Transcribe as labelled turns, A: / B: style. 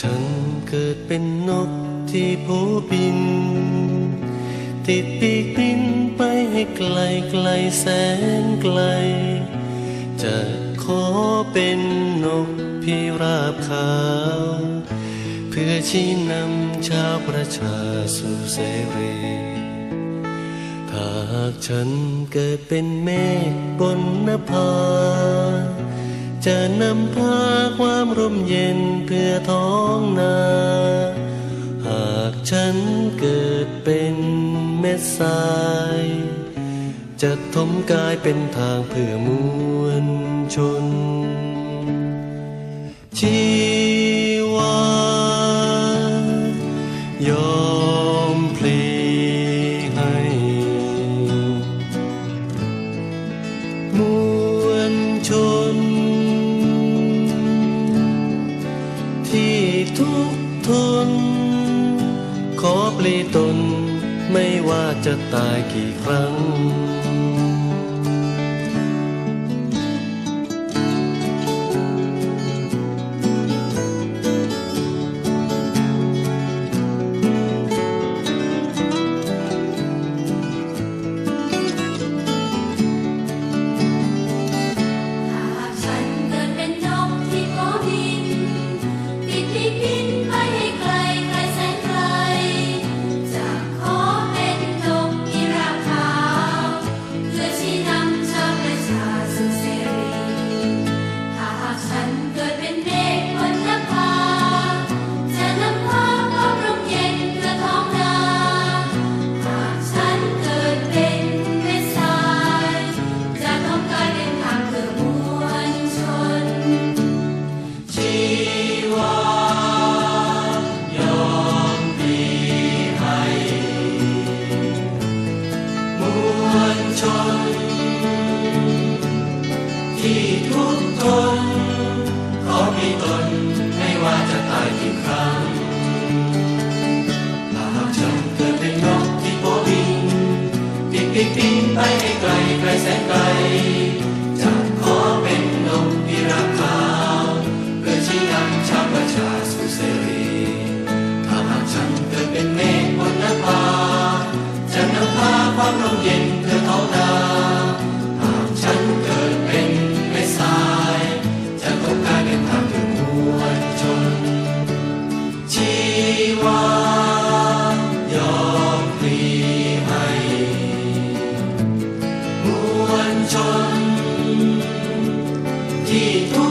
A: ฉันเกิดเป็นนกที่โผบิน ติดปีกบินไปให้ไกลไกลแสนไกล จะขอเป็นนกพิราบขาว เพื่อชี้นำชาวประชาสู่เสรีถ้าหากฉันเกิดเป็นเมฆบนนภา จะนำพาความร่มเย็นเพื่อท้องนา หากฉันเกิดเป็นเม็ดทราย จะทมกายเป็นทางเพื่อมวลชนชี ทุกทน ขอปลีตนไม่ว่าจะตายกี่ครั้ง
B: ที่ทุก
A: ข์ทนขอมีตนไม่ว่าจะตายกี่ครั้งหากฉันเกิดเป็นนกที่โบบินบินบินบินไปให้ไกลไกลแสนไกลจะขอเป็นนกพิราบขาวเพื่อชี้นำชาวประชาสู่เสรีถ้าหากฉันเกิดเป็นเมฆบนนภาจะนำพาความร่มเย็นเพื่อท้องนา ที่